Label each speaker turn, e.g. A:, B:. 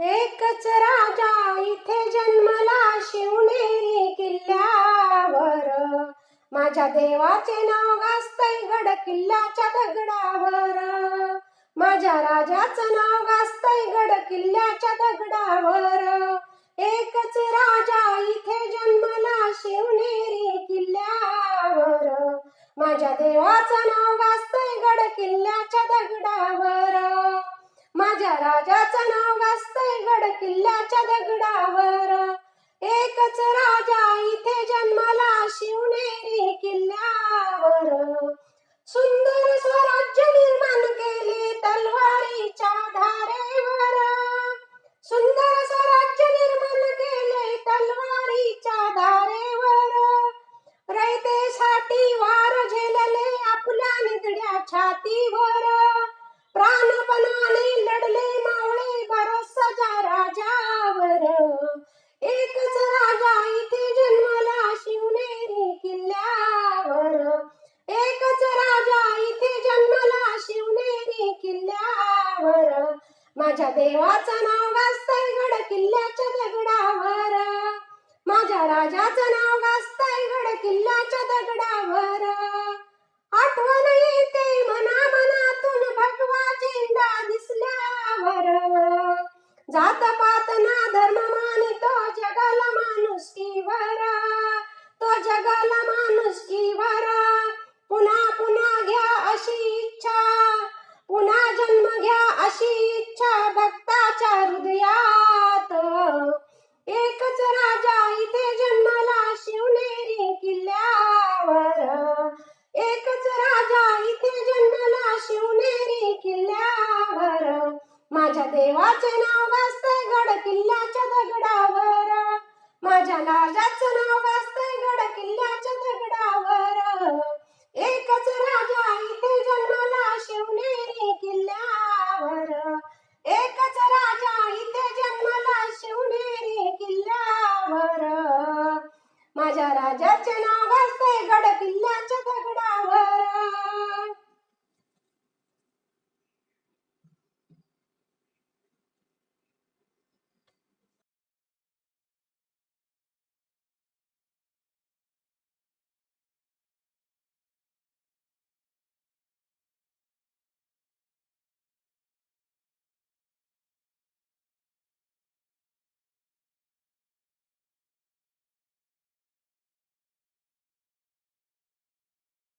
A: एकच राजा इथे जन्मला शिवनेरी किल्ल्यावर. माझ्या देवाचे नाव गाजतय गड किल्ल्याच्या दगडावर. माझ्या राजाचं नाव गाजतय गड किल्ल्याच्या दगडावर. एकच राजा इथे जन्मला शिवनेरी किल्ल्यावर. माझ्या देवाचं नाव गाजतय गड किल्ल्याच्या दगडावर. राजाचं नाव गाजतय गड किल्ल्याच्या दगडावर. एकच राजा इथे जन्मला शिवनेरी किल्ल्यावर. सुंदर स्वराज्य निर्माण केले तलवारीच्या धारेवर. सुंदर स्वराज्य निर्माण केले तलवारीच्या धारेवर. रयतेसाठी वार झेलले आपल्या निधड्या छातीवर. प्राणपणाने लढले मावळे भरोसाच्या राजावर एकच राजा इथे जन्मला शिवनेरी किल्ल्यावर एकच राजा इथे जन्मला शिवनेरी किल्ल्यावर माझ्या देवाचं नाव गाजतय गड किल्ल्याच्या दगडावर. माझ्या राजाचं नाव गाजतय गड किल्ल्याच्या दगडावर. आठवण येते मना मनातून भगवा झेंडा दिसल्यावर. जात देवाचे नाव वाचते गड किल्ल्याच्या दगडावर. माझ्या लाजाच नाव गाजतय गड किल्ल्याच्या दगडावर. एकच राजा इथे जन्माला शिवनेरी किल्ल्यावर. एकच राजा इथे जन्माला शिवनेरी किल्ल्यावर. माझ्या राजाचे नाव गाजतय गड किल्ल्याच्या दगडावर.